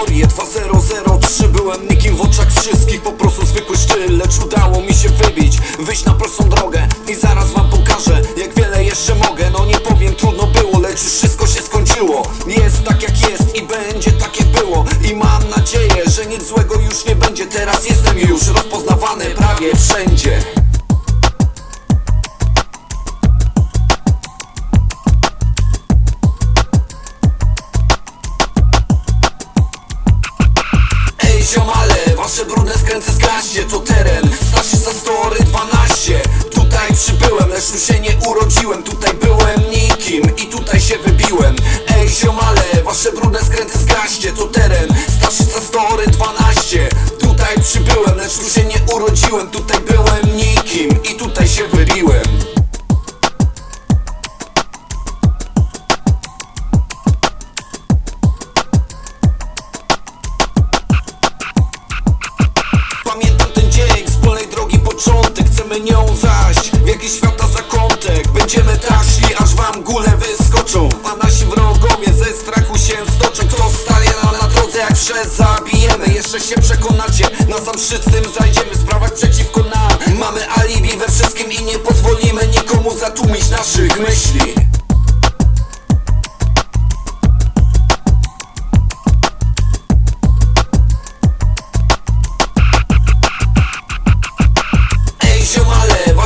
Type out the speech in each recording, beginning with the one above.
historię 2003 byłem nikim w oczach wszystkich Po prostu zwykły szczyl, lecz udało mi się wybić Wyjść na prostą drogę. I zaraz wam pokażę Jak wiele jeszcze mogę, no nie powiem trudno było Lecz już wszystko się skończyło. Jest tak jak jest i będzie tak jak było. I mam nadzieję, że nic złego już nie będzie. Teraz jestem już rozpoznawany prawie wszędzie. Skręty zgaście To teren, Staszyca Story 12 Tutaj przybyłem, lecz tu się nie urodziłem. Tutaj byłem nikim i tutaj się wybiłem. Ej ziomale, wasze brudne skręty zgaście To teren, Staszyca Story 12 Tutaj przybyłem, lecz tu się nie urodziłem. Tutaj byłem jakiś świata zakątek. Będziemy tak szli, aż wam góle wyskoczą. A nasi wrogowie ze strachu się stoczą. Kto stanie nam na drodze, jak przez zabijemy? Jeszcze się przekonacie, na sam szczyt z tym zajdziemy. Sprawać przeciwko nam, mamy alibi we wszystkim I nie pozwolimy nikomu zatłumić naszych myśli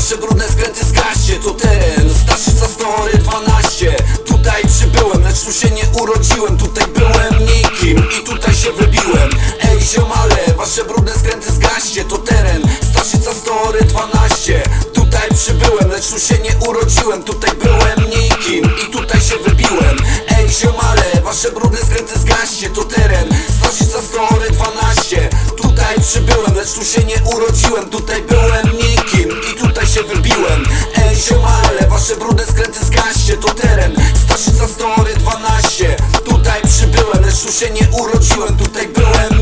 wasze brudne skręty zgaście To teren, Staszyca Story 12 Tutaj przybyłem, lecz tu się nie urodziłem. Tutaj byłem nikim i tutaj się wybiłem. Ej ziomale, wasze brudne skręty zgaście To teren, Staszyca Story 12 Tutaj przybyłem, lecz tu się nie urodziłem. Tutaj byłem nikim i tutaj się wybiłem. Ej ziomale, wasze brudne skręty zgaście To teren, Staszyca Story 12 Tutaj przybyłem, lecz tu się nie urodziłem. Tutaj byłem nikim i tutaj się wybiłem. Ej ziomale, wasze brudne skręty zgaście To teren, Staszyca Story 12 Tutaj przybyłem, lecz tu się nie urodziłem. Tutaj byłem